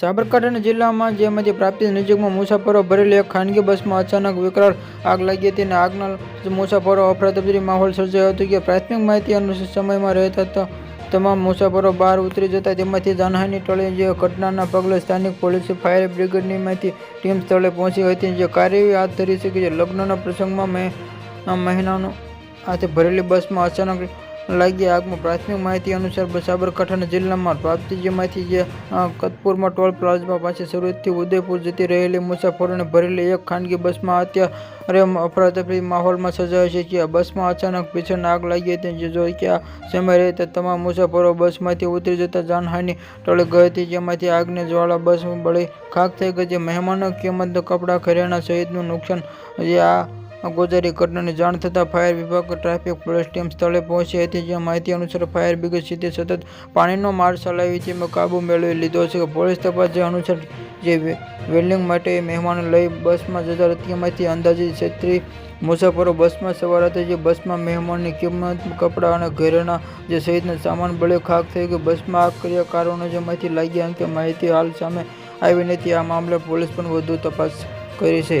સાબરકાંઠા જિલ્લામાં જેમાંથી પ્રાપ્તિ નજીકમાં મુસાફરો ભરેલી એક ખાનગી બસમાં અચાનક વિકરાળ આગ લાગી હતી અને આગના મુસાફરો અફરાતફરી માહોલ સર્જાયો હતો. કે પ્રાથમિક માહિતી અનુસાર સમયમાં રહેતા હતા તમામ મુસાફરો બહાર ઉતરી જતા તેમાંથી જાનહાની ટળી જે ઘટનાના પગલે સ્થાનિક પોલીસ ફાયર બ્રિગેડની માહિતી ટીમ સ્થળે પહોંચી હતી. જે કાર્યવાહી હાથ ધરી છે જે લગ્નના પ્રસંગમાં મહિનાનો હાથે ભરેલી બસમાં અચાનક લાગી આગમાં પ્રાથમિક માહિતી અનુસાર સાબરકાંઠાના જિલ્લામાં પ્રાપ્તિ જે જે કતપુરમાં ટોલ પ્લાઝા પાસે સુરતથી ઉદયપુર જતી રહેલી મુસાફરોને ભરેલી એક ખાનગી બસમાં અત્યારે અફરાતફરી માહોલમાં સર્જાયો છે. કે બસમાં અચાનક ભીષણ આગ લાગી હતી જે જોઈ કે આ સમય રહેતા તમામ મુસાફરો બસમાંથી ઉતરી જતા જાનહાની ટળી ગઈ હતી. જેમાંથી આગને જ્વાળા બસ બળી ખાક થઈ ગઈ. જે મહેમાનો કિંમત કપડાં, ઘરેણાં સહિતનું નુકસાન જે આ ગોજારી ઘટનાની જાણ થતાં ફાયર વિભાગ ટ્રાફિક પોલીસ ટીમ સ્થળે પહોંચી હતી, જ્યાં માહિતી અનુસાર ફાયર બ્રિગેડ સીધે સતત પાણીનો માર ચલાવી તેમાં કાબુ મેળવી લીધો છે પોલીસ તપાસ જે અનુસાર જે વેલ્ડિંગ માટે મહેમાનો લઈ બસમાં જતા તેમાંથી અંદાજે છત્રીસ મુસાફરો બસમાં સવાર હતા, જે બસમાં મહેમાનની કિંમત, કપડાં અને ઘરેણા જે સહિતના સામાન, બળે ખાક થઈ ગયો બસમાં આગ કર્યા કારણો જેમાંથી લાગી અંકે માહિતી હાલ સામે આવી નથી. આ મામલે પોલીસ પણ વધુ તપાસ કરી છે.